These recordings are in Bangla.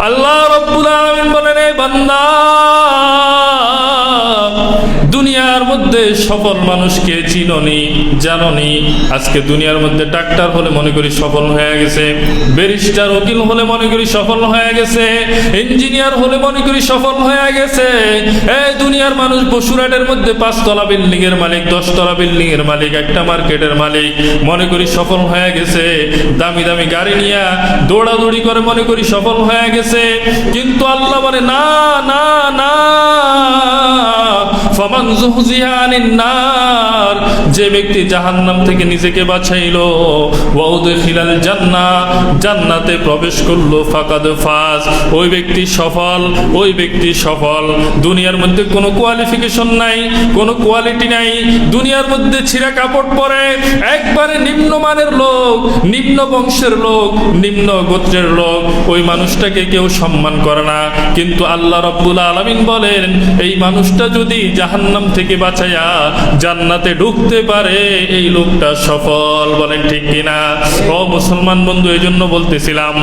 আল্লাহ রব্বুল আলামিন বলেন এই বান্দা দুনিয়ার মধ্যে সফল মানুষকে চিননি, জাননি। আজকে দুনিয়ার মধ্যে ডাক্তার হলে মনে করি সফল হয়ে গেছে, ব্যারিস্টার উকিল হলে মনে করি সফল হয়ে গেছে, ইঞ্জিনিয়ার হলে মনে করি সফল হয়ে গেছে। এই দুনিয়ার মানুষ বসুরাটের মধ্যে পাঁচতলা বিল্ডিং এর মালিক, দশতলা বিল্ডিং এর মালিক, একটা মার্কেটের মালিক, মনে করি সফল হয়ে গেছে। দামি দামি গাড়ি নিয়ে দৌড়াদৌড়ি করে মনে করি সফল হয়ে গেছে। কিন্তু আল্লাহ বলে, না না না। যে ব্যক্তি জাহান্নাম থেকে নিজেকে বাঁচাইলো, ওয়াউদখিলাল জান্নাহ জান্নাতে প্রবেশ করল, ফাকাদ ফাজ। ওই ব্যক্তি সফল, ওই ব্যক্তি সফল। দুনিয়ার মধ্যে কোনো কোয়ালিফিকেশন নাই, কোনো কোয়ালিটি নাই। দুনিয়ার মধ্যে ছিঁড়া কাপড় পরে একবারে নিম্নমানের লোক, নিম্ন বংশের লোক, নিম্ন গোত্রের লোক। ওই মানুষটাকে কেউ সম্মান করে না। কিন্তু আল্লাহ রব্বুল আলামিন বলেন, এই মানুষটা যদি জাহান্নাম থেকে বাঁচাইয়া জান্নাতে ঢুকতে পারে, এই লোকটা সফল, বলেন ঠিক কিনা? ও মুসলমান বন্ধু এই জন্য বলতেছিলাম,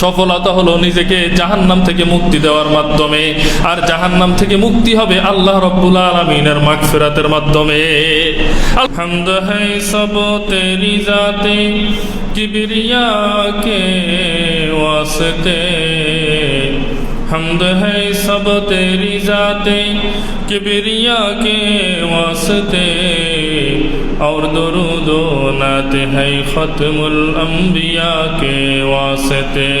সফলতা হলো নিজেকে জাহান্নাম থেকে মুক্তি দেওয়ার মাধ্যমে, আর জাহান্নাম থেকে মুক্তি হবে আল্লাহ রব্বুল আলমিনের মাগফিরাতের মাধ্যমে। আলহামদ হ্যাঁ সব তেরি জাতে কে ওয়াসতে। حمد ہے سب تیری ذاتے کبریا کے واسطے۔ اور درود و نعت ہے ختم الانبیاء کے واسطے۔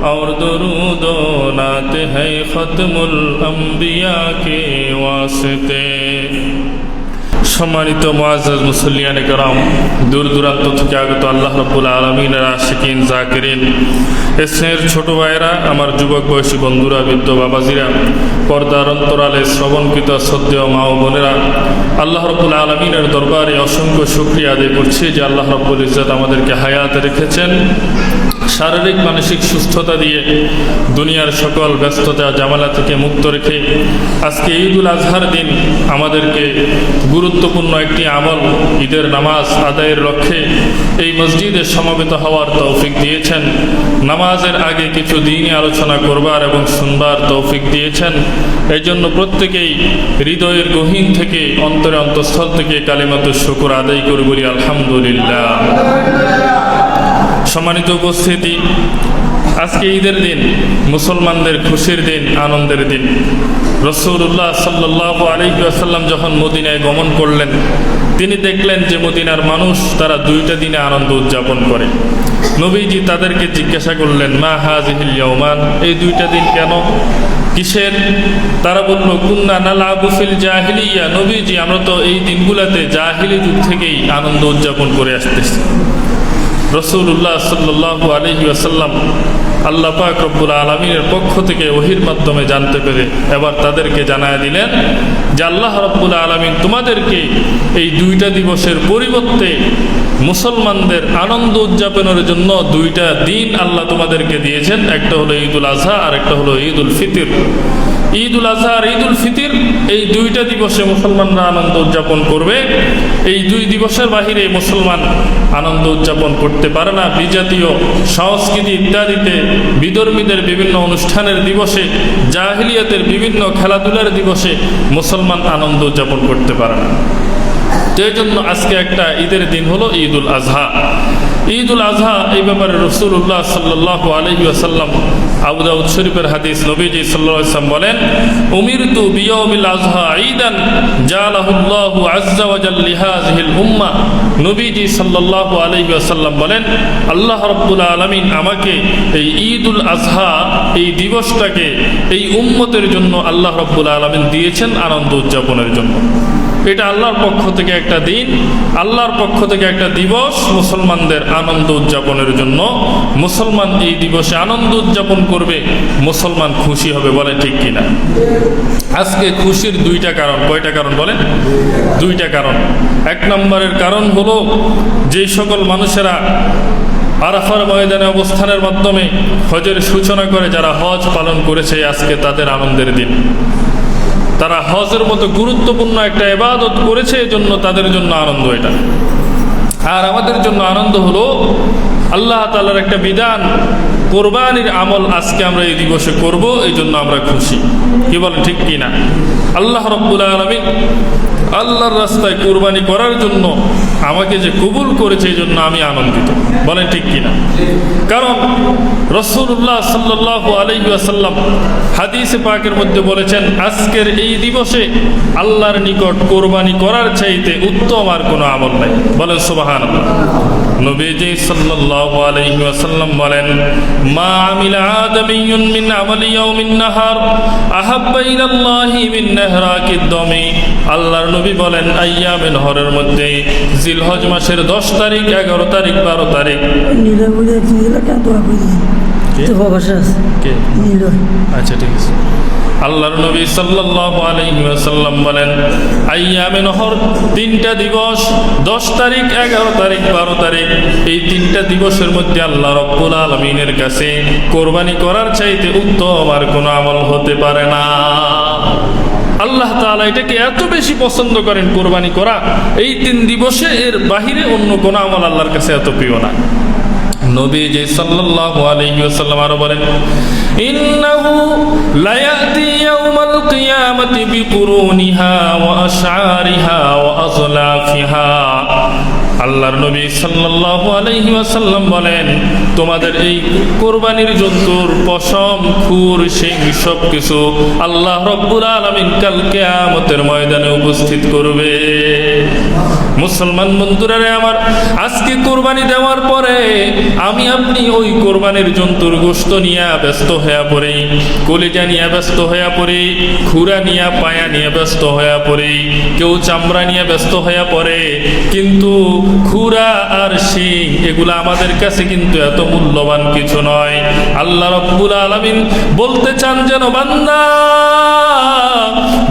اور درود و نعت ہے ختم الانبیاء کے واسطے۔ সম্মানিত মোয়াজ মুসল্লিয়ান কারাম, দূর দূরান্ত থেকে আগত আল্লাহ রব্বুল আলমিনের আশিকিন জাকিরিন, স্নেহের ছোট ভাইয়েরা, আমার যুবক বয়সী বন্ধুরা, বৃদ্ধ বাবাজিরা, পর্দার অন্তরালে শ্রবণকৃত শ্রদ্ধেয় মা ও বোনেরা, আল্লাহ রব্বুল আলমিনের দরবারে অসংখ্য শুক্রিয়া আদায় করছি যে আল্লাহ রব্বুল ইজ্জত আমাদেরকে হায়াতে রেখেছেন। শারীরিক, মানসিক সুস্থতা দিয়ে দুনিয়ার সকল ব্যস্ততা, জামালা থেকে মুক্ত রেখে আজকে ঈদুল আজহার দিন আমাদেরকে গুরুত্বপূর্ণ একটি আমল, ঈদের নামাজ আদায়ের লক্ষ্যে এই মসজিদে সমবেত হওয়ার তৌফিক দিয়েছেন। নামাজের আগে কিছু দিনই আলোচনা করবার এবং শুনবার তৌফিক দিয়েছেন। এই জন্য প্রত্যেকেই হৃদয়ের গহীন থেকে, অন্তরে অন্তঃস্থল থেকে কালিমাত শুকুর আদায় করে বলি আলহামদুলিল্লাহ। সম্মানিত উপস্থিতি। আজকে ঈদের দিন, মুসলমানদের খুশির দিন, আনন্দের দিন। রসুল্লাহ সাল্লাহ আলহিহাসাল্লাম যখন মদিনায় গমন করলেন, তিনি দেখলেন যে মদিনার মানুষ তারা দুইটা দিনে আনন্দ উদযাপন করে। নবীজি তাদেরকে জিজ্ঞাসা করলেন, মা হাজিহিল ইয়মান এই দুইটা দিন কেন? কিসের? তারা বলল, কুন্না নালা আবুফিল জাহিলিয়া। নবীজি, আমরা তো এই দিনগুলোতে জাহিলি যুগ থেকেই আনন্দ উদযাপন করে আসতেছি। রসুল্লাহ সাল্লাহ আলহি আসাল্লাম আল্লাহ পাক রব্বুল আলমিনের পক্ষ থেকে ওহির মাধ্যমে জানতে পেরে এবার তাদেরকে জানায় দিলেন যে আল্লাহ রব্বুল আলমিন তোমাদেরকে এই দুইটা দিবসের পরিবর্তে মুসলমানদের আনন্দ উদযাপনের জন্য দুইটা দিন আল্লাহ তোমাদেরকে দিয়েছেন। একটা হলো ঈদুল আজহা আর একটা হলো ঈদুল ফিতির। ঈদ উল আজহা আর ঈদ উল ফিতির, এই দুইটা দিবসে মুসলমানরা আনন্দ উদযাপন করবে। এই দুই দিবসের বাহিরে মুসলমান আনন্দ উদযাপন করতে পারে না। বিজাতীয় সংস্কৃতি ইত্যাদিতে বিধর্মীদের বিভিন্ন অনুষ্ঠানের দিবসে, জাহিলিয়াতের বিভিন্ন খেলাধুলার দিবসে মুসলমান আনন্দ উদযাপন করতে পারে না। তো জন্য আজকে একটা ঈদের দিন হলো ঈদ উল আজহা। ঈদ উল আজহা এই ব্যাপারে রসুল্লাহ সাল্লাহ আলহি আসাল্লাম আবুদাউদ শরীফের হাদিস নবীজি সাল্লাহ ইসলাম বলেন উমির তু বিয়মিল আজহা ঈদান জালাহুল্লাহু আজ্জা ওয়াজাল লিহাজিহিল উম্মা। নবীজি সাল্লাহ আলহি আসাল্লাম বলেন, আল্লাহ রব্বুল আলমিন আমাকে এই ঈদ উল আজহা, এই দিবসটাকে এই উম্মতের জন্য আল্লাহ রব্বুল আলমিন দিয়েছেন আনন্দ উদযাপনের জন্য। এটা আল্লাহর পক্ষ থেকে একটা দিন, আল্লাহর পক্ষ থেকে একটা দিবস মুসলমানদের আনন্দ উদযাপনের জন্য। মুসলমান এই দিবসে আনন্দ উদযাপন করবে, মুসলমান খুশি হবে বলে ঠিক কিনা। আজকে খুশির দুইটা কারণ, কয়টা কারণ বলেন? দুইটা কারণ। এক নম্বরের কারণ হলো যেই সকল মানুষেরা আরাফার ময়দানে অবস্থানের মাধ্যমে হজের সূচনা করে, যারা হজ পালন করেছে, আজকে তাদের আনন্দের দিন। তারা হজের মতো গুরুত্বপূর্ণ একটা এবাদত করেছে, এজন্য তাদের জন্য আনন্দ এটা। আর আমাদের জন্য আনন্দ হলো, আল্লাহ তালার একটা বিধান, কোরবানির আমল আজকে আমরা এই দিবসে করব এই জন্য আমরা খুশি। কি বলেন, ঠিক কিনা? আল্লাহ রব্বুল আলমী আল্লাহর রাস্তায় কোরবানি করার জন্য আমাকে যে কবুল করেছে এই জন্য আমি আনন্দিত। বলেন ঠিক কিনা? কারণ রসুল্লাহ সাল্লাহ আলহিহাসাল্লাম হাদিসে পাকের মধ্যে বলেছেন, আজকের এই দিবসে আল্লাহর নিকট কোরবানি করার চাইতে উত্তম আর কোনো আমল নাই। বলেন সুবাহান নবীজি সাল্লাল্লাহু বলেন, মা নাহার মিন আল্লাহর নবী বলেন আইয়ামে নহরের মধ্যে জিলহজ মাসের 10 তারিখ 11 তারিখ 12 তারিখ। আচ্ছা ঠিক আছে। আল্লাহর নবী বলেন আইয়ামে নহর তিনটা দিবস 10 তারিখ 11 তারিখ 12 তারিখ। এই তিনটা দিবসের মধ্যে আল্লাহ রব্বুল আলামিনের কাছে কোরবানি করার চাইতে উত্তম আর কোনো আমল হতে পারে না। আল্লাহ তালা এটাকে এত বেশি পছন্দ করেন কোরবানি করা, এই তিন দিবসে এর বাহিরে অন্য কোনো আমল আল্লাহর কাছে এত প্রিয় না। নবীজি সাল্লাল্লাহু আলাইহি ওয়াসাল্লাম আরও বলেন, ইন্নাহু লায়াতি ইয়াউমাল কিয়ামাতি বিকুরুনিহা ওয়া আশআরিহা ওয়া আযলাফিহা আল্লাহর নবী সাল্লাল্লাহু আলাইহি ওয়াসাল্লাম বলেন, তোমাদের এই কোরবানির জন্তুর পশম, খুর, শিং সব কিছু আল্লাহ রব্বুল আলামিন কাল কিয়ামতের ময়দানে উপস্থিত করবে। মুসলমান বন্ধুরা আমার, আজকে কোরবানি দেওয়ার পরে আমি আপনি ওই কোরবানির জন্তুর গোস্ত নিয়ে ব্যস্ত হয়ে পড়ি, কলিজা নিয়ে ব্যস্ত হয়ে পড়ি খুরা নিয়ে, পায়া নিয়ে ব্যস্ত হয়ে পড়ি, কেউ চামড়া নিয়ে ব্যস্ত হয়ে পড়ে, কিন্তু খুরা আর শিং এগুলো আমাদের কাছে কিন্তু এত মূল্যবান কিছু নয়। আল্লাহ রব্বুল আলামিন বলতে চান, যেন বান্দা,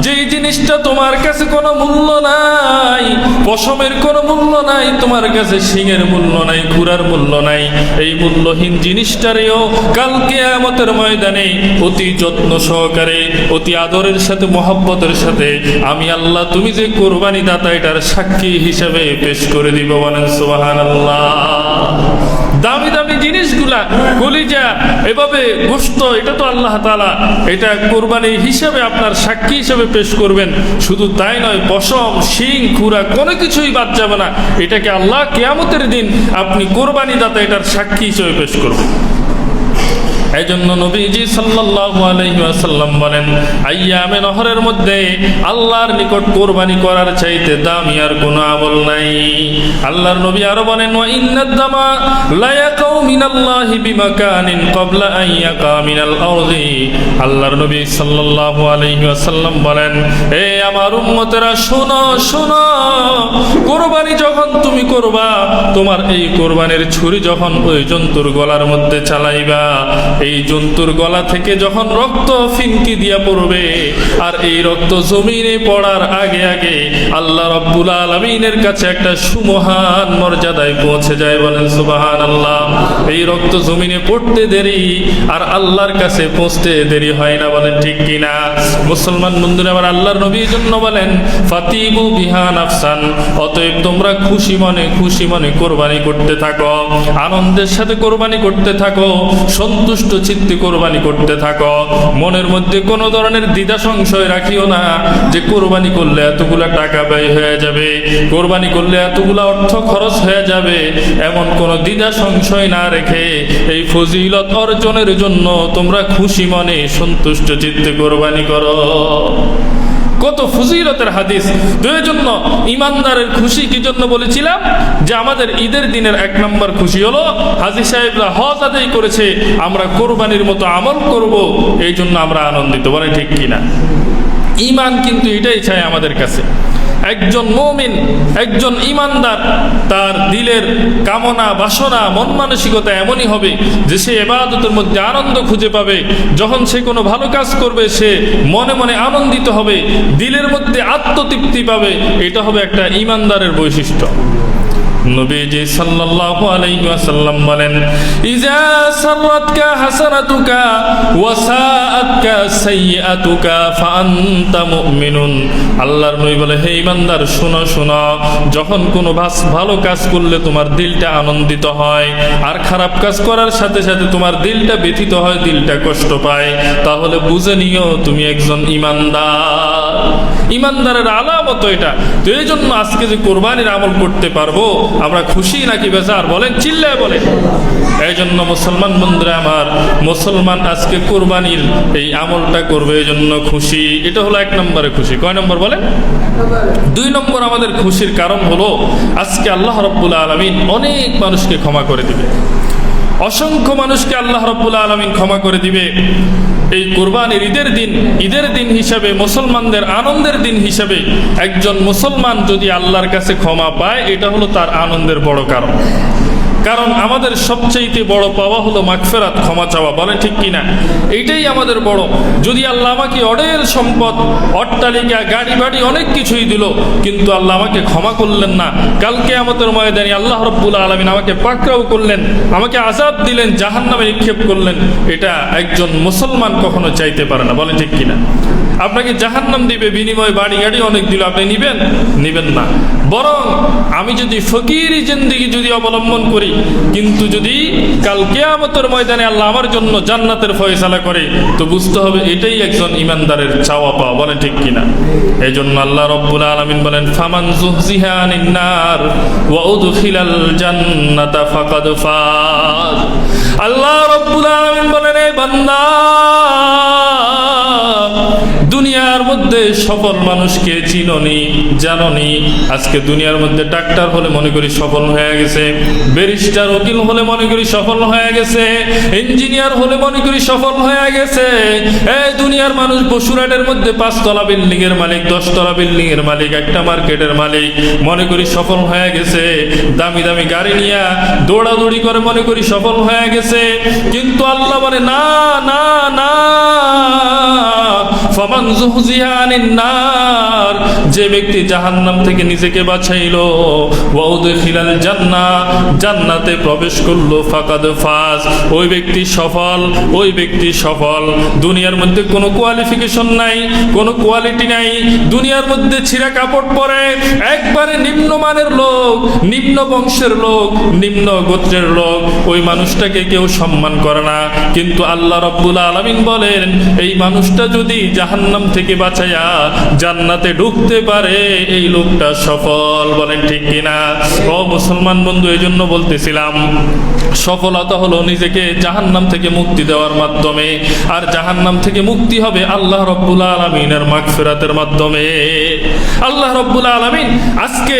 যেই জিনিসটা তোমার কাছে কোনো মূল্য নাই। পশমের কোনো মূল্য নাই, তোমার কাছে শিঙের মূল্য নাই খুরার মূল্য নাই। এই মূল্যহীন জিনিসটারেও কালকে আমাদের ময়দানে অতি যত্ন সহকারে, অতি আদরের সাথে, মহব্বতের সাথে আমি আল্লাহ, তুমি যে কোরবানি দাতা এটার সাক্ষী হিসাবে পেশ করে দিব বলেন সোহান আল্লাহ দামি দামি জিনিসগুলা কলিজা, এভাবে গোস্ত, এটা তো আল্লাহ তালা এটা কোরবানি হিসাবে আপনার সাক্ষী হিসাবে পেশ করবেন। শুধু তাই নয়, পশম, শিং, খুরা, কোনো কিছুই বাদ যাবে না। এটাকে আল্লাহ কেয়ামতের দিন আপনি কোরবানি দাতা এটার সাক্ষী হিসেবে পেশ করবেন। এই জন্য নবীজি সাল্লাল্লাহু আলাইহি ওয়াসাল্লাম বলেন, আইয়ামে নহরের মধ্যে আল্লাহর নিকট কোরবানি করার চাইতে দামি আর কোনো আমল নাই। আল্লাহর নবী আরও বলেন, ওয়া ইন্নাদ দামা লা ইয়াকাউ এই ছুরি যখন ওই জন্তুর গলার মধ্যে চালাইবা, এই জন্তুর গলা থেকে যখন রক্ত ফিনকি দিয়া পড়বে, আর এই রক্ত জমিনে পড়ার আগে আগে আল্লাহ রব্বুল আলমিনের কাছে একটা সুমহান মর্যাদায় পৌঁছে যায় বলেন সুবাহান আল্লাহ এই রক্ত জমিনে পড়তে দেরি আর আল্লাহর কাছে পৌঁছতে দেরি হয় না বলেন ঠিক কিনা? মুসলমান বন্ধুরা আবার আল্লাহর নবীর জন্য বলেন ফাতিবু বিহান আফসান অতএব তোমরা খুশি মনে খুশি মনে কোরবানি করতে থাকো, আনন্দের সাথে কোরবানি করতে থাকো, সন্তুষ্ট চিত্তে কোরবানি করতে থাকো। মনের মধ্যে কোনো ধরনের দ্বিধা সংশয় রাখিও না যে কোরবানি করলে এতগুলা টাকা ব্যয় হয়ে যাবে, কোরবানি করলে এতগুলা অর্থ খরচ হয়ে যাবে, এমন কোনো দ্বিধা সংশয় না রেখে এই ফজিলত অর্জনের জন্য তোমরা খুশি মনে সন্তুষ্ট চিত্তে কোরবানি করো। কত ফজিলতের হাদিস। তো জন্য ইমানদারের খুশি কি জন্য বলেছিলাম? যে আমাদের ঈদের দিনের এক নম্বর খুশি হলো, হাজি সাহেবরা হজ আদায় করেছে, আমরা কোরবানির মতো আমল করব, এই জন্য আমরা আনন্দিত। বলে ঠিক কিনা? ইমান কিন্তু এটাই চাই আমাদের কাছে। একজন মমিন, একজন ইমানদার, তার দিলের কামনা, বাসনা, মন মানসিকতা এমনই হবে যে সে এবাদতের মধ্যে আনন্দ খুঁজে পাবে। যখন সে কোনো ভালো কাজ করবে, সে মনে মনে আনন্দিত হবে, দিলের মধ্যে আত্মতৃপ্তি পাবে। এটা হবে একটা ইমানদারের বৈশিষ্ট্য। নবীজি সাল্লাল্লাহু আলাইহি ওয়াসাল্লাম বলেন, ইজা সাররাতকা হাসানাতুকা ওয়া সাআতকা সাইয়্যাতুকা ফাআনতা মুমিনুন। আল্লাহর নবী বলে, হে ইমানদার, শোনো শোনো, যখন কোনো ভালো কাজ করলে তোমার দিলটা আনন্দিত হয়, আর খারাপ কাজ করার সাথে সাথে তোমার দিলটা ব্যথিত হয়, দিলটা কষ্ট পায়, তাহলে বুঝে নিও তুমি একজন ইমানদার। ইমানদারের আলামত এটা তো এই জন্য আজকে যে কোরবানির আমল করতে পারব, আমরা খুশি নাকি বেজার? বলেন, চিল্লায় বলেন। এই জন্য মুসলমান বন্ধুরা আমার, মুসলমান আজকে কোরবানির এই আমলটা করবে এই জন্য খুশি। এটা হলো এক নম্বরে খুশি। কয় নম্বর বলেন? দুই নম্বর আমাদের খুশির কারণ হলো, আজকে আল্লাহ রব্বুল আলমিন অনেক মানুষকে ক্ষমা করে দিবে। অসংখ্য মানুষকে আল্লাহ রব্বুল আলমিন ক্ষমা করে দিবে। এই কোরবানির ঈদের দিন ঈদের দিন হিসাবে মুসলমানদের আনন্দের দিন হিসাবে একজন মুসলমান যদি আল্লাহর কাছে ক্ষমা পায়, এটা হলো তার আনন্দের বড় কারণ। কারণ আমাদের সবচাইতে বড় পাওয়া হলো মাগফেরাত, ক্ষমা চাওয়া। বলে ঠিক কিনা? এইটাই আমাদের বড়। যদি আল্লাহ আমাকে অডেল সম্পদ, অট্টালিকা গাড়ি বাড়ি অনেক কিছুই দিল, কিন্তু আল্লাহ আমাকে ক্ষমা করলেন না। কালকে আমাদের ময়দানে আল্লাহ রব্বুল আলমিন আমাকে পাকড়াও করলেন, আমাকে আজাদ দিলেন জাহান নামে নিক্ষেপ করলেন। এটা একজন মুসলমান কখনো চাইতে পারে না। বলে ঠিক কিনা? আপনাকে জাহান্নাম দিবে, বিনিময় বাড়ি গাড়ি অনেক দিল, আপনি নিবেন? নিবেন না। বরং আমি যদি ফকির জিন্দিগি যদি অবলম্বন করি, কিন্তু যদি কাল কেয়ামতের ময়দানে আল্লাহ আমার জন্য জান্নাতের ফয়সালা করে, তো বুঝতে হবে এটাই একজন ইমানদারের চাওয়া পাওয়া, বলে ঠিক কিনা? এই জন্য আল্লাহ রব্বুল আলমিন বলেন, ফামান জুহজিহা আনিন নার ওয়া উদখিলাল জান্নাতা ফাকাদ ফাজ। আল্লাহ রব্বুল আলমিন বলেন এই বান্দা দুনিয়ার মধ্যে সফল মানুষকে চিননি, জাননি। আজকে দুনিয়ার মধ্যে ডাক্তার হলে মনে করি সফল হয়ে গেছে, ব্যারিস্টার উকিল হলে মনে করি সফল হয়ে গেছে, ইঞ্জিনিয়ার হলে মনে করি সফল হয়ে গেছে। এই দুনিয়ার মানুষ বসুরাটের মধ্যে পাঁচতলা বিল্ডিং এর মালিক, দশতলা বিল্ডিং এর মালিক, একটা মার্কেটের মালিক, মনে করি সফল হয়ে গেছে। দামি দামি গাড়ি নিয়ে দৌড়াদৌড়ি করে মনে করি সফল হয়ে গেছে। কিন্তু আল্লাহ বলে, না না না। ফমান জুহজিহা আনিন নার যে ব্যক্তি জাহান্নাম থেকে নিজেকে বাঁচাইলো ওয়া উদখিলাল জান্নাহ, জান্নাতে প্রবেশ করল, ফাকাদ ফাজ। ওই ব্যক্তি সফল, ওই ব্যক্তি সফল। দুনিয়ার মধ্যে কোনো কোয়ালিফিকেশন নাই, কোনো কোয়ালিটি নাই। দুনিয়ার মধ্যে ছিঁড়া কাপড় পরে একবারে নিম্নমানের লোক, নিম্ন বংশের লোক, নিম্ন গোত্রের লোক। ওই মানুষটাকে কেউ সম্মান করে না। কিন্তু আল্লাহ রব্বুল আলামিন বলেন, এই মানুষটা যদি জাহান্নাম থেকে বাঁচাইয়া জান্নাতে ঢুকতে পারে, এই লোকটা সফল, বলেন ঠিক কিনা? ও মুসলমান বন্ধু এই জন্য বলতেছিলাম, সফলতা হলো নিজেকে জাহান্নাম থেকে মুক্তি দেওয়ার মাধ্যমে, আর জাহান্নাম থেকে মুক্তি হবে আল্লাহ রব্বুল আলমিনের মাগফিরাতের মাধ্যমে। আল্লাহ রব্বুল আলমিন আজকে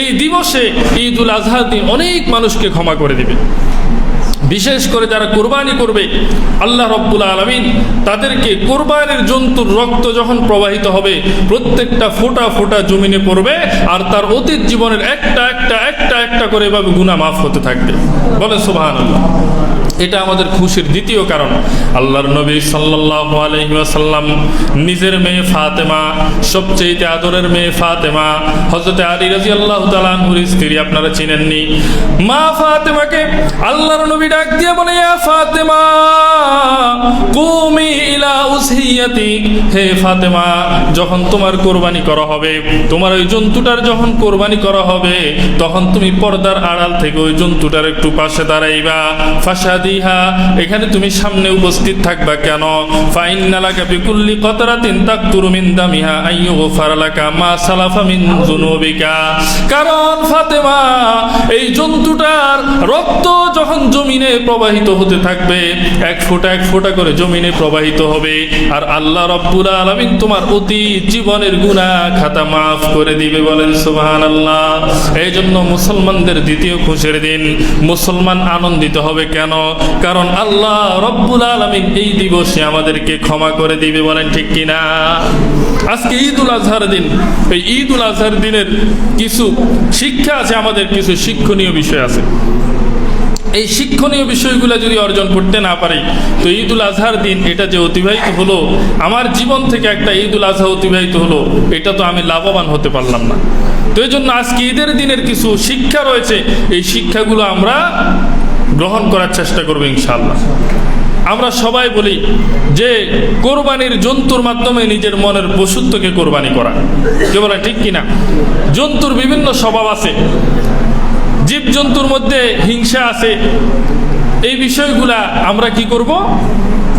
এই দিবসে ঈদ উল অনেক মানুষকে ক্ষমা করে দিবে বিশেষ করে যারা কোরবানি করবে, আল্লাহ রব্বুল আলমিন তাদেরকে কোরবানির জন্তুর রক্ত যখন প্রবাহিত হবে, প্রত্যেকটা ফোঁটা ফোঁটা জমিনে পড়বে আর তার অতীত জীবনের একটা একটা একটা একটা করে এভাবে গুণা মাফ হতে থাকবে। বলে সুবাহান এটা আমাদের খুশির দ্বিতীয় কারণ। আল্লাহর নবী সাল্লাল্লাহু আলাইহি ওয়াসাল্লাম নিজের মেয়ে ফাতেমা সবচেয়ে আদরের মেয়ে ফাতেমা, হযরত আলী তাআলা আনহুর স্ত্রী, আপনারা চিনেননি। মা ফাতেমাকে আল্লাহর নবী দিয়ে বলে ফাতেমা, কুমি ইলা উসহিয়াতি। হে ফাতেমা, যখন তোমার কোরবানি করা হবে, তোমার ওই জন্তুটার যখন কোরবানি করা হবে, তখন তুমি পর্দার আড়াল থেকে ওই জন্তুটার একটু পাশে দাঁড়াইবা। ফাসাদিহা এখানে তুমি সামনে উপস্থিত থাকবা কেন? ফাইন্নালাকা বিকুল্লি কতরাতিন তাকতুরু মিন দামিহা আইয়ুগফার লাকা মা সালাফা মিন কারণ ফাতেমা, এই জন্তুটার রক্ত যখন জমিনে প্রবাহিত হতে থাকবে। এক ফোঁটা এক ফোঁটা করে জমিনে প্রবাহিত হবে। আর আল্লাহ রব্বুল আলমিন তোমার অতি জীবনের গুণা খাতা মাফ করে দিবে বলেন সুবাহান আল্লাহ এই জন্য মুসলমানদের দ্বিতীয় খুশির দিন। মুসলমান আনন্দিত হবে কেন? কারণ আল্লাহ রব্বুল আলমিন এই দিবসে আমাদেরকে ক্ষমা করে দিবে বলেন ঠিক কিনা? আজকে ঈদ উল আজহার দিন। এই ঈদ উল আজহার দিনের কিছু শিক্ষা আছে, আমাদের কিছু শিক্ষণীয় বিষয় আছে। এই শিক্ষণীয় বিষয়গুলো যদি অর্জন করতে না পারি, তো ঈদুল আজহার দিন এটা যে অতিবাহিত হলো, আমার জীবন থেকে একটা ঈদুল আজহা অতিবাহিত হলো, এটা তো আমি লাভবান হতে পারলাম না। তো এই জন্য আজকে ঈদের দিনের কিছু শিক্ষা রয়েছে, এই শিক্ষাগুলো আমরা গ্রহণ করার চেষ্টা করব ইনশাল্লাহ আমরা সবাই বলি যে, কোরবানির জন্তুর মাধ্যমে নিজের মনের পশুত্বকে কোরবানি করা। কে বলে, ঠিক কিনা? জন্তুর বিভিন্ন স্বভাব আছে। জীবজন্তুর মধ্যে হিংসা আছে এই বিষয়গুলা আমরা কি করব?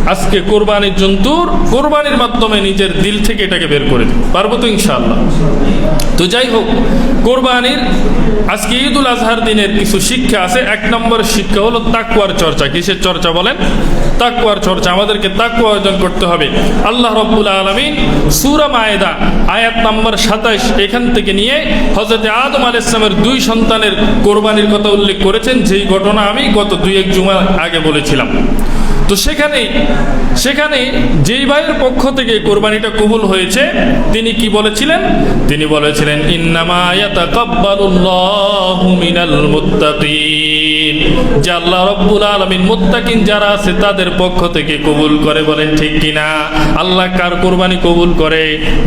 আজকে কোরবানির জন্তুর কোরবানির মাধ্যমে নিজের দিল থেকে এটাকে বের করে দেব। পারব তো ইনশাআল্লাহ। তো যাই হোক, কোরবানির আজকে ঈদুল আজহার দিনের কিছু শিক্ষা আছে। এক নম্বর শিক্ষা হলো তাকুয়ার চর্চা। কিসের চর্চা বলেন? তাকুয়ার চর্চা। আমাদেরকে তাকুয়া অর্জন করতে হবে। আল্লাহ রব্বুল আলমিন সুরা মায়েদা, আয়াত নম্বর সাতাইশ এখান থেকে নিয়ে হজরত আদম আল ইসলামের দুই সন্তানের কোরবানির কথা উল্লেখ করেছেন। যেই ঘটনা আমি গত দুই এক জুমা আগে বলেছিলাম। তো সেখানে সেখানে যেই ভাইয়ের পক্ষ থেকে কোরবানিটা কবুল হয়েছে, তিনি কি বলেছিলেন? তিনি বলেছিলেন যে আল্লাহ রব্বুল আলামিন মুত্তাকিন যারা আছে, তাদের পক্ষ থেকে কবুল করে বলেন, ঠিক কিনা আল্লাহ কার কোরবানি কবুল করে?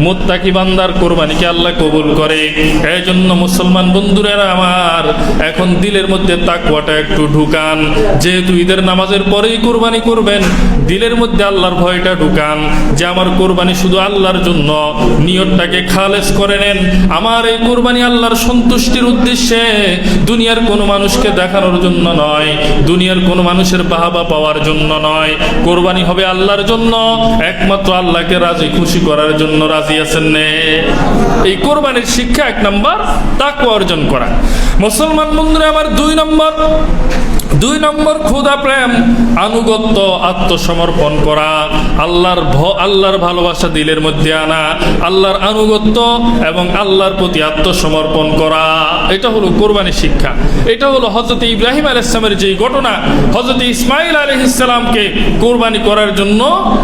মুত্তাকি বান্দার কোরবানিকে আল্লাহ কবুল করে? এই জন্য মুসলমান বন্ধুরা আমার, এখন দিলের মধ্যে তাকওয়াটা একটু ঢুকান। যেহেতু ঈদের নামাজের পরেই কোরবানি করবেন, দিলের মধ্যে আল্লাহর ভয়টা ঢুকান, যে আমার কোরবানি শুধু আল্লাহর জন্য, নিয়তটাকে খালেজ করে নেন। আমার এই কোরবানি আল্লাহর সন্তুষ্টির উদ্দেশ্যে দুনিয়ার কোনো মানুষকে দেখানোর জন্য নয়, দুনিয়ার কোনো মানুষের বাহাবা পাওয়ার জন্য নয়। কোরবানি হবে আল্লাহর জন্য, একমাত্র আল্লাহকে রাজি খুশি করার জন্য রাজি আছেন এই কোরবানির শিক্ষা এক নম্বর তাকে অর্জন করা। মুসলমান বন্ধুরা, আমার দুই নম্বর দুই নম্বর ক্ষুদা প্রেম, আনুগত্য, আত্মসমর্পণ করা। আল্লাহর আল্লাহর ভালোবাসা দিলের মধ্যে আনা, আল্লাহর আনুগত্য এবং আল্লাহর প্রতি আত্মসমর্পণ করা। এটা হলো কোরবানি শিক্ষা। এটা হলো হজরত ইব্রাহিম আল ইসলামের যে ঘটনা হজরত ইসমাইল আলহ ইসলামকে কোরবানি করার জন্য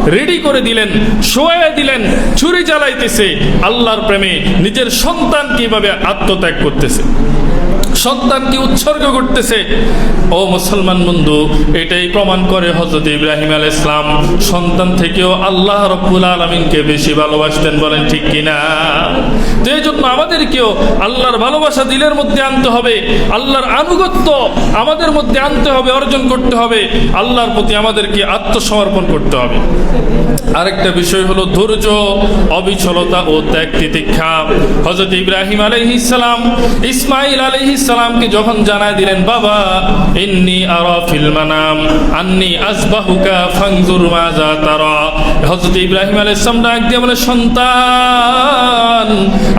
রেডি করে দিলেন শোয়া দিলেন, ছুরি জ্বালাইতেছে, আল্লাহর প্রেমে নিজের সন্তান কীভাবে আত্মত্যাগ করতেছে। সন্তানকে উৎসর্গ করতেছে। ও মুসলমান বন্ধু, এটাই প্রমাণ করে হজরত ইব্রাহিম আল ইসলাম সন্তান থেকেও আল্লাহ রব্বুল আলমিনকে বেশি ভালোবাসতেন বলেন ঠিক কিনা? এই জন্য আমাদেরকেও আল্লাহর ভালোবাসা দিলের মধ্যে আনতে হবে, আল্লাহর আনুগত্য আমাদের মধ্যে আনতে হবে, অর্জন করতে হবে, আল্লাহর প্রতি আমাদেরকে আত্মসমর্পণ করতে হবে। আরেকটা বিষয় হলো ধৈর্য, অবিচলতা ও ত্যাগ তিতিক্ষা হজরত ইব্রাহিম আলহিসাম ইসমাইল আলহিসামকে যখন জানায় দিলেন, বাবা, ইন্নি আরা ফিল মানাম, আন্নি আসবাহুকা ফাংজুর মাজা তারা। হজরত ইব্রাহিম আলাইহিস সালাম ডাক দিয়ে বলে, সন্তান,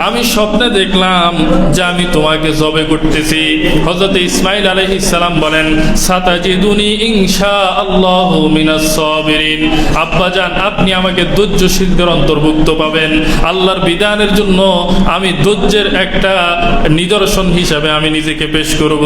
আমি স্বপ্নে দেখলাম যে আমি তোমাকে জবে করতেছি। হজরত ইসমাইল আলাইহিস সালাম বলেন, সাতাজিদুনি ইনশা আল্লাহ মিনাস সাবিরিন। আব্বাজান আপনি আমাকে ধৈর্যশীলদের অন্তর্ভুক্ত পাবেন। আল্লাহর বিধানের জন্য আমি ধৈর্যের একটা নিদর্শন হিসাবে আমি নিজেকে পেশ করব।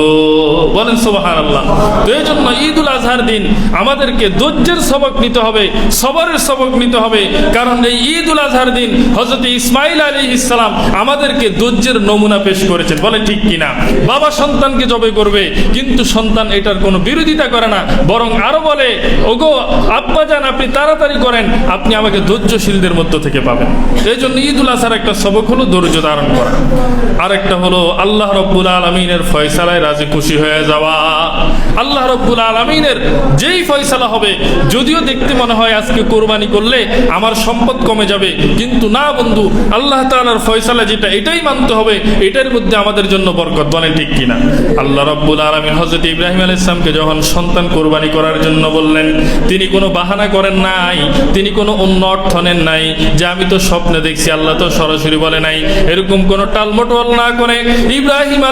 বলেন সুবাহান আল্লাহ তো এই জন্য ঈদুল আজহার দিন আমাদেরকে ধৈর্যের সবক নিতে হবে, সবরের সবক নিতে হবে। কারণ এই ঈদুল আজহার দিন হজরত ইসমাইল আলী ইসলাম আমাদেরকে ধৈর্যের নমুনা পেশ করেছেন। বলে ঠিক কিনা? বাবা সন্তানকে জবে করবে, কিন্তু সন্তান এটার কোনো বিরোধিতা করে না। বরং আরও বলে, ওগো আব্বা যান আপনি তাড়াতাড়ি করেন, আপনি আমাকে ধৈর্যশীলদের মধ্য থেকে পাবেন। এই জন্য ঈদুল আজহার একটা সবক হলো ধৈর্য ধারণ করা। আরেকটা হলো আল্লাহ রব্বুল আলমিনের ফয়সালায় রাজি খুশি হয়ে যাওয়া। আল্লাহ রব্বুল আলমিনের যেই ফয়সালা হবে, যদিও দেখতে মনে হয় আজকে কোরবানি করলে আমার সম্পদ কমে যাবে, কিন্তু না বন্ধু, আল্লাহ তাআলার ফয়সালা যেটা, এটাই মানতে হবে, এটার মধ্যে আমাদের জন্য বরকত বলেন ঠিক কিনা। আল্লাহ রব্বুল আলমিন হজরত ইব্রাহিম আল ইসলামকে যখন সন্তান কোরবানি করার জন্য বললেন, তিনি কোনো বাহানা করেন নাই, তিনি কোনো অন্য অর্থ নেন নাই, যে আমি তো স্বপ্নে দেখছি, আল্লাহ তো সরাসরি বলে নাই, এরকম কোনো টালমটোল না করে ইব্রাহিম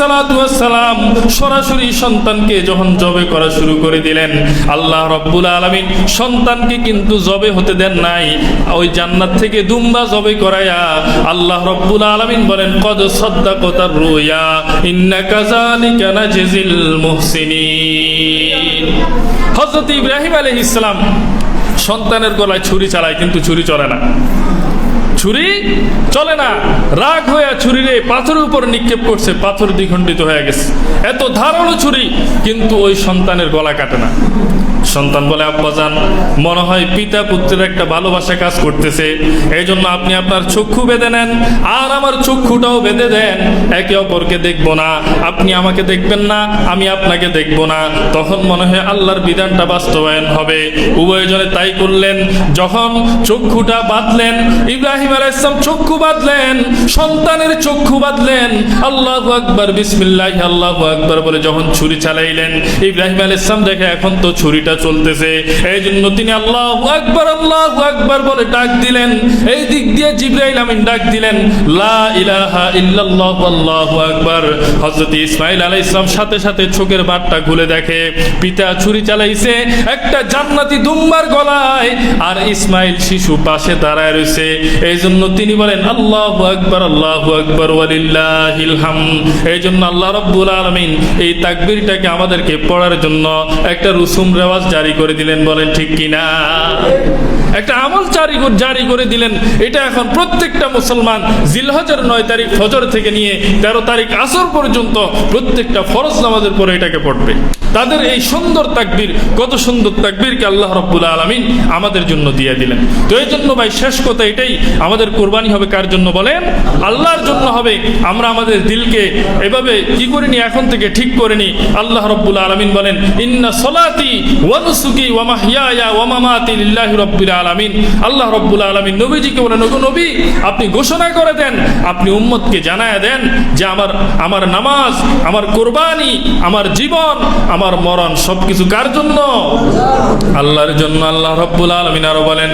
আলাইহিসালাম সরাসরি সন্তানকে যখন জবে করা শুরু করে দিলেন, আল্লাহ রব্বুল আলমিন সন্তানকে কিন্তু জবে হতে দেন নাই। ওই জান্নাত থেকে দুম্বা জবে করায়া আল্লাহ রব্বুল আলমিন বলেন, কদ সদ্দা কোতার রুয়া ইন্না কাজালিকা নাজিজিল মুহসিনিন। হযরত ইব্রাহিম আলাইহিস সালাম সন্তানের গলায় ছুরি চালায়, কিন্তু ছুরি চলে না। ছুরি? চলে না। রাগ হয়ে ছুরিরে পাথরের উপর নিক্ষেপ করছে, পাথর দ্বিখণ্ডিত হয়ে গেছে। এত ধারালো ছুরি, কিন্তু ওই সন্তানের গলা কাটে না। সন্তান বলে আব্বাজান মনে হয় পিতা পুত্রের একটা ভালোবাসা কাজ করতেছে। এই জন্য আপনি আপনার চক্ষু বেঁধে নেন, আর আমার চক্ষুটাও বেঁধে দেন। একে অপরকে দেখব না। আপনি আমাকে দেখবেন না, আমি আপনাকে দেখব না। তখন মনে হয় আল্লাহর বিধানটা বাস্তবায়ন হবে। উভয়জনে তাই করলেন। যখন চক্ষুটা বাঁধলেন, ইব্রাহিম আলাইসলাম চক্ষু বাঁধলেন, সন্তানের চক্ষু বাঁধলেন। আল্লাহ আকবর, বিসমিল্লাহ আল্লাহ আকবর বলে যখন ছুরি চালাইলেন, ইব্রাহিম আলাইসলাম দেখে, এখন তো ছুরিটা চলতেছে। এই জন্য তিনি আল্লাহ আকবর আল্লাহ আকবর বলে ডাক দিলেন। এই দিক দিয়ে জিব্রাইল আমিন ডাক দিলেন ইসমাইল শিশু পাশে দাঁড়ায় এই জন্য তিনি বলেন এই জন্য আল্লাহ রাব্বুল এই তাকবীরটাকে আমাদেরকে পড়ার জন্য একটা রুসুম রেওয়াজ জারি করে দিলেন বলেন ঠিক কিনা? একটা আমল জারি জারি করে দিলেন। এটা এখন প্রত্যেকটা মুসলমান জিলহজের নয় তারিখ ফজর থেকে নিয়ে তেরো তারিখ আসর পর্যন্ত প্রত্যেকটা ফরজ নামাজের পরে এটাকে পড়বে। তাদের এই সুন্দর তাকবীর, কত সুন্দর তাকবীরকে আল্লাহ রব্বুল আলমিন আমাদের জন্য দিয়ে দিলেন। তো এই জন্য ভাই, শেষ কথা এটাই, আমাদের কোরবানি হবে কার জন্য বলেন? আল্লাহর জন্য হবে। আমরা আমাদের দিলকে এভাবে কি করে নি এখন থেকে ঠিক করে নি আল্লাহ রব্বুল আলমিন বলেন, ইন্না সলাতি ওয়ানুসুকি ওয়া মাহইয়ায়া ওয়া মামাতি লিল্লাহি রাব্বিল আলামিন। আল্লাহ রব্বুল আলামিন নবীজিকে বলেন ওগো নবী, আপনি ঘোষণা করে দেন, আপনি উম্মতকে জানায় দেন যে আমার আমার নামাজ, আমার কোরবানি, আমার জীবন, আমার মরণ সবকিছু কার জন্য? আল্লাহর জন্য আল্লাহ রব্বুল আলামিন আরও বলেন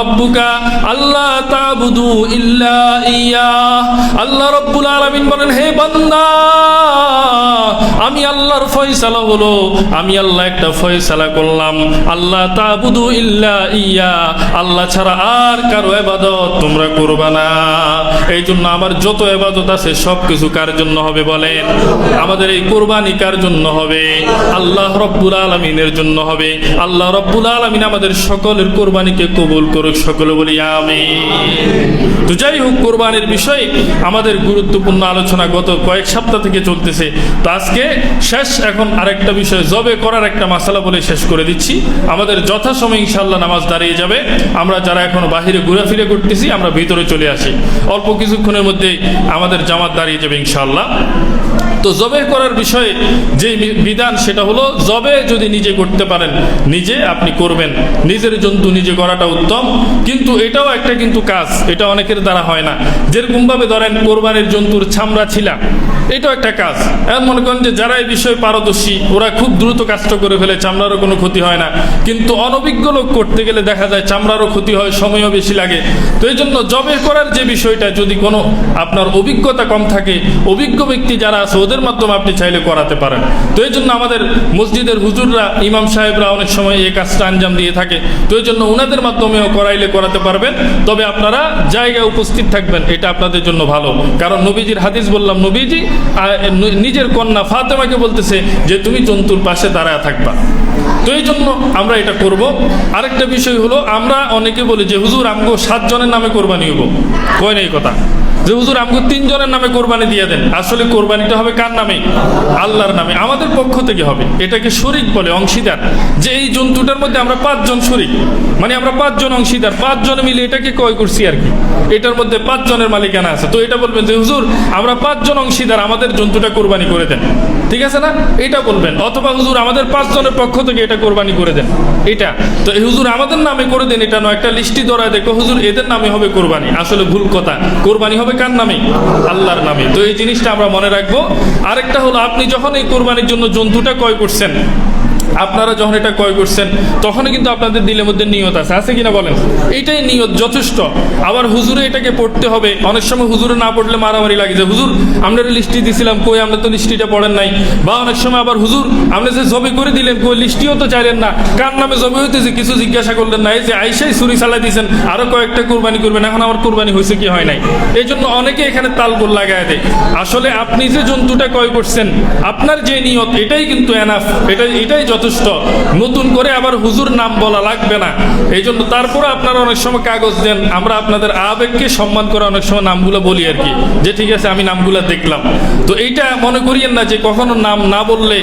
রব্বুকা আল্লাহ তাবুদু ইল্লা ইয়া আল্লাহ রব্বুল আলামিন বলেন, হে বান্দা, আমি আল্লাহর ফয়সালা হলো, আমি আল্লাহ একটা ফয়সালা করলাম। আল্লাহ তাবুদু ইল্লা ইয়া, আল্লাহ ছাড়া আর কারও এবাদত তোমরা করবা না। এই জন্য আমার যত এবাদত আছে সব কিছু কার জন্য হবে বলেন? আমাদের এই কোরবানি কার জন্য হবে? আল্লাহ রব্বুল আলমিনের জন্য হবে। আল্লাহ রব্বুল আলমিন আমাদের সকলের কোরবানিকে কবুল করুক, সকলে বলি আমি তো যাই হোক, কোরবানির বিষয়ে আমাদের গুরুত্বপূর্ণ আলোচনা গত কয়েক সপ্তাহ থেকে চলতেছে। তো আজকে শেষ, এখন আরেকটা বিষয়, জবে করার একটা মাসালা বলে শেষ করে দিচ্ছি। আমাদের যথাসময় ইনশাল্লাহ নামাজ দাঁড়িয়ে যাবে। আমরা যারা এখন বাহিরে ফিরে করতেছি, আমরা ভিতরে চলে আসি। অল্প কিছুক্ষণের মধ্যে আমাদের জামাত দাঁড়িয়ে যাবে ইনশাল্লাহ তো জবে করার বিষয়ে যে বিধান সেটা হলো জবে যদি নিজে করতে পারেন, নিজে আপনি করবেন। নিজের জন্তু নিজে করাটা উত্তম, কিন্তু এটাও একটা কিন্তু কাজ, এটা অনেকের দ্বারা হয় না। যেরকমভাবে ধরেন কোরবানির জন্তুর ছামড়া ছিলা, এটাও একটা কাজ। এখন মনে করেন যে যারা এই বিষয়ে পারদর্শী, ওরা খুব দ্রুত কাজটা করে ফেলে, চামড়ারও কোনো ক্ষতি হয় না। কিন্তু অনভিজ্ঞ লোক করতে গেলে দেখা যায় চামড়ারও ক্ষতি হয়, সময়ও বেশি লাগে। তো এই জন্য জবে করার যে বিষয়টা, যদি কোনো আপনার অভিজ্ঞতা কম থাকে, অভিজ্ঞ ব্যক্তি যারা আছে ওদের মাধ্যমে আপনি চাইলে করাতে পারেন। তো এই জন্য আমাদের মসজিদের হুজুররা, ইমাম সাহেবরা অনেক সময় এই কাজটা আঞ্জাম দিয়ে থাকে। তো এই জন্য ওনাদের মাধ্যমেও করাইলে করাতে পারবেন। তবে আপনারা জায়গায় উপস্থিত থাকবেন, এটা আপনাদের জন্য ভালো। কারণ নবীজির হাদিস বললাম, নবীজি নিজের কন্যা ফাতেমাকে বলতেছে যে, তুমি জন্তুর পাশে দাঁড়ায় থাকবা। তো এই জন্য আমরা এটা করব। আরেকটা বিষয় হলো, আমরা অনেকে বলি যে, হুজুর, আমগো সাতজনের নামে কোরবানি হব কয় নেই কথা। যে, হুজুর, আমগো তিনজনের নামে কোরবানি দিয়ে দেন। আসলে কোরবানিটা হবে কার নামে? আল্লাহর নামে। আমাদের পক্ষ থেকে হবে। এটাকে শরিক বলে, অংশীদার। যে, এই জন্তুটার মধ্যে আমরা পাঁচজন শরিক। মানে আমরা পাঁচজন অংশীদার। পাঁচজন মিলে এটাকে ক্রয় করছি আর কি। এটার মধ্যে পাঁচজনের মালিকানা আছে। তো এটা বলবেন যে, হুজুর, আমরা পাঁচজন অংশীদার, আমাদের জন্তুটা কোরবানি করে দেন। ঠিক আছে না? এটা বলবেন। অথবা, হুজুর, আমাদের পাঁচজনের পক্ষ থেকে এটা কোরবানি করে দেন। এটা। তো এই হুজুর আমাদের নামে করে দেন, এটা নয়, একটা লিস্টি দরায় দেখো হুজুর, এদের নামে হবে কোরবানি। আসলে ভুল কথা। কোরবানি হবে কার নামে? আল্লাহর নামে। তো এই জিনিসটা আমরা মনে রাখব। আরেকটা হলো, আপনি যখন এই কোরবানির জন্য জন্তুটা ক্রয় করছেন আপনারা যখন এটা ক্রয় করছেন তখনই কিন্তু আপনাদের দিলের মধ্যে নিয়ত আছে। আছে কিনা বলেন? এইটাই নিয়ত যথেষ্ট। আবার হুজুরে এটাকে পড়তে হবে। অনেক সময় হুজুরে না পড়লে মারামারি লাগে যে, হুজুর, আমরা লিস্টি দিছিলাম, কই আমরা তো লিস্টিটা পড়েন নাই? বা অনেক সময় আবার, হুজুর, আপনি যে জবে করে দিলেন, কই লিস্টিও তো চাইলেন না। কার নামে জবে হইতেছে কিছু জিজ্ঞাসা করলেন না। এই যে আইসাই ছুরি চালাই দিয়েছেন, আরও কয়েকটা কোরবানি করবেন। এখন আমার কোরবানি হয়েছে কি হয় নাই? এই জন্য অনেকে এখানে তালগোল লাগায় দেয়। আসলে আপনি যে জন্তুটা ক্রয় করছেন, আপনার যে নিয়ত, এটাই কিন্তু এনাফ এটাই এটাই যথেষ্ট। নতুন করে আবার হুজুর নাম বলা লাগবে না। এই জন্য তারপরে আপনারা অনেক সময় কাগজ দেন, আমরা আপনাদের আবেগকে সম্মান করে অনেক সময় নামগুলো বলি আর কি। যে ঠিক আছে, আমি নামগুলো দেখলাম। তো এইটা মনে করিয়েন না যে কখনো নাম না বললে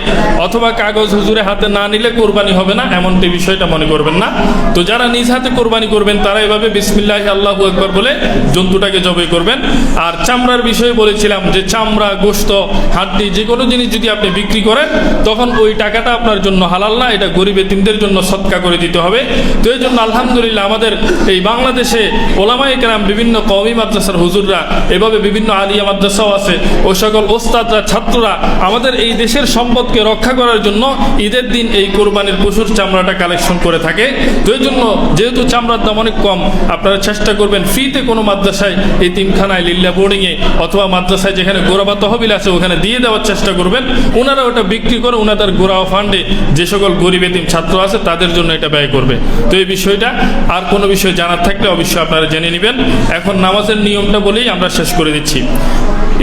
অথবা কাগজ হুজুরে হাতে না নিলে কোরবানি হবে না, এমনটি বিষয়টা মনে করবেন না। তো যারা নিজ হাতে কোরবানি করবেন, তারা এভাবে বিসমিল্লাহ আল্লাহু একবার বলে জন্তুটাকে জবাই করবেন। আর চামড়ার বিষয়ে বলেছিলাম যে চামড়া, গোস্ত, হাড্ডি যে কোনো জিনিস যদি আপনি বিক্রি করেন, তখন ওই টাকাটা আপনার জন্য হালাল না, এটা গরিব এতিমদের জন্য সৎকা করে দিতে হবে। তো এই জন্য আলহামদুলিল্লাহ আমাদের এই বাংলাদেশে ওলামাই কেরাম বিভিন্ন কওমি মাদ্রাসার হুজুররা, এভাবে বিভিন্ন আলিয়া মাদ্রাসাও আছে ওই সকল ওস্তাদরা, ছাত্ররা আমাদের এই দেশের সম্পদকে রক্ষা করার জন্য ঈদের দিন এই কোরবানির পশুর চামড়াটা কালেকশন করে থাকে। তো এই জন্য যেহেতু চামড়ার দাম অনেক কম, আপনারা চেষ্টা করবেন ফ্রিতে কোনো মাদ্রাসায় এই তিনখানায় লিল্লা বোর্ডিংয়ে অথবা মাদ্রাসায় যেখানে গোড়া বা তহবিল আছে, ওখানে দিয়ে দেওয়ার চেষ্টা করবেন। ওনারা ওটা বিক্রি করে ওনাদের গোড়া ফান্ডে যে সকল গরিব এতিম ছাত্র আছে, তাদের জন্য এটা ব্যয় করবে। তো এই বিষয়টা আর কোনো বিষয় জানার থাকলে অবশ্যই আপনারা জেনে নেবেন। এখন নামাজের নিয়মটা বলেই আমরা শেষ করে দিচ্ছি।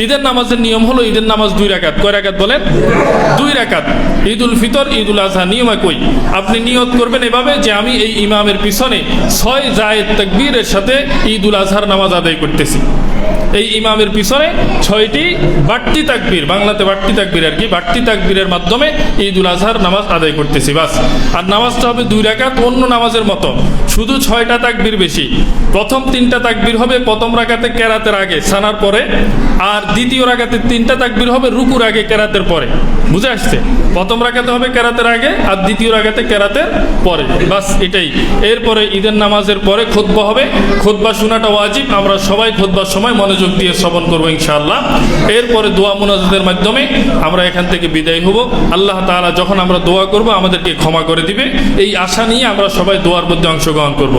ঈদের নামাজের নিয়ম হলো ঈদের নামাজ দুই রাকাত। কয় রাকাত বলেন? দুই রাকাত। ঈদ উল ফিতর ঈদ উল আজহা নিয়ম একই আপনি নিয়ত করবেন এভাবে যে আমি এই ইমামের পিছনে ছয় জায়েদ তাকবীরের সাথে ঈদ উল আজহার নামাজ আদায় করতেছি। এই ইমামের পিছনে ছয়টি বাড়তি তাকবীর, বাংলাতে বাড়তি তাকবীর আর কি, বাড়তি তাকবীরের মাধ্যমে ঈদ উল আজহার নামাজ আদায় করতেছি, বাস। আর নামাজটা হবে দুই রাকাত, অন্য নামাজের মতো। শুধু ছয়টা তাকবির বেশি। প্রথম তিনটা তাকবির হবে প্রথম রাগাতে কেরাতের আগে, সানার পরে, আর দ্বিতীয় রাগাতে তিনটা তাকবির হবে রুকুর আগে, কেরাতের পরে। বুঝে আসছে? প্রথম রাকাতে হবে কেরাতের আগে, আর দ্বিতীয় রাকাতে কেরাতের পরে। বাস এটাই। এরপরে ঈদের নামাজের পরে খোদবা হবে। খোদবা শোনাটা ওয়াজিব। আমরা সবাই খোদবার সময় মনোযোগ দিয়ে শ্রবণ করব ইনশাআল্লাহ। এরপরে দোয়া মোনাজাতের মাধ্যমে আমরা এখান থেকে বিদায় হব। আল্লাহ তাআলা যখন আমরা দোয়া করব, আমাদেরকে ক্ষমা করে দিবে। এই আশা নিয়ে আমরা সবাই দোয়ার মধ্যে অংশগ্রহণ করব।